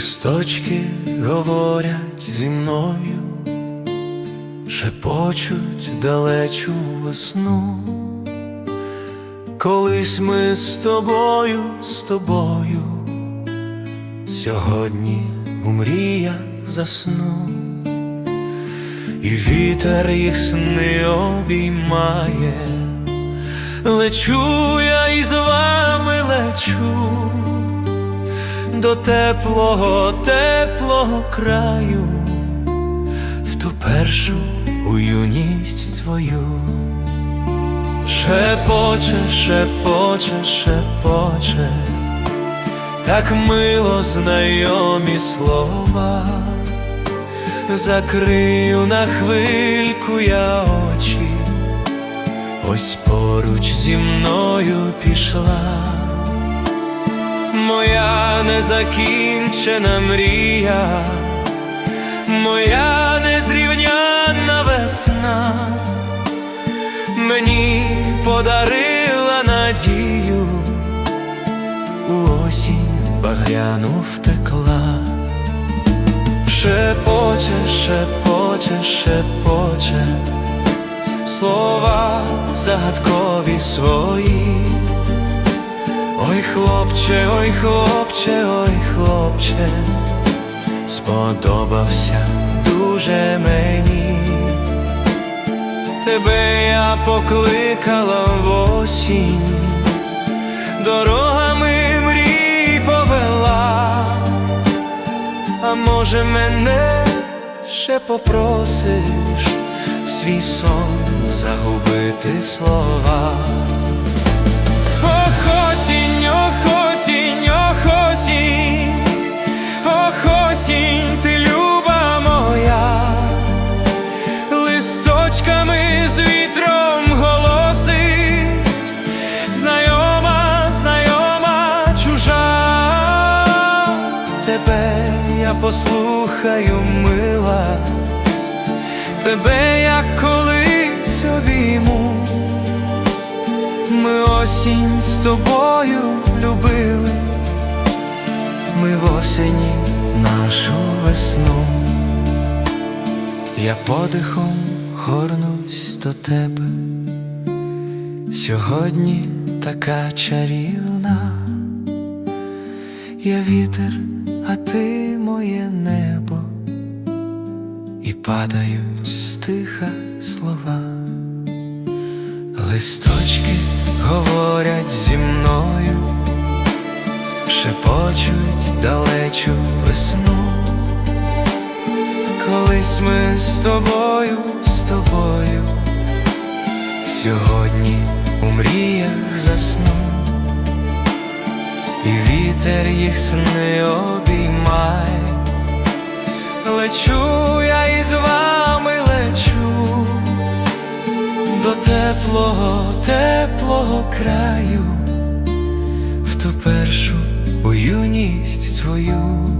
Листочки говорять зі мною, шепочуть далечу весну. Колись ми з тобою, з тобою, сьогодні у мріях засну, і вітер їх сни обіймає, лечу я із вами лечу до теплого, теплого краю, в ту першу у юність свою. Шепоче, шепоче, шепоче, так мило знайомі слова, закрию на хвильку я очі, ось поруч зі мною пішла моя незакінчена мрія, моя незрівнянна весна. Мені подарила надію, у осінь багряну втекла, шепоче, шепоче, шепоче, слова загадкові свої. Ой, хлопче, ой, хлопче, ой, хлопче, сподобався дуже мені. Тебе я покликала в осінь, дорогами мрій повела, а може мене ще попросиш в свій сон загубити слова. Тебе я послухаю, мила, тебе я колись обійму. Ми осінь з тобою любили, ми в осені нашу весну. Я подихом горнусь до тебе, сьогодні така чарівна, я вітер, падають стиха слова. Листочки говорять зі мною, шепочуть далечу весну. Колись ми з тобою, з тобою, сьогодні у мріях засну, і вітер їх сни обіймає, лечу теплого, теплого краю, в ту першу у юність свою.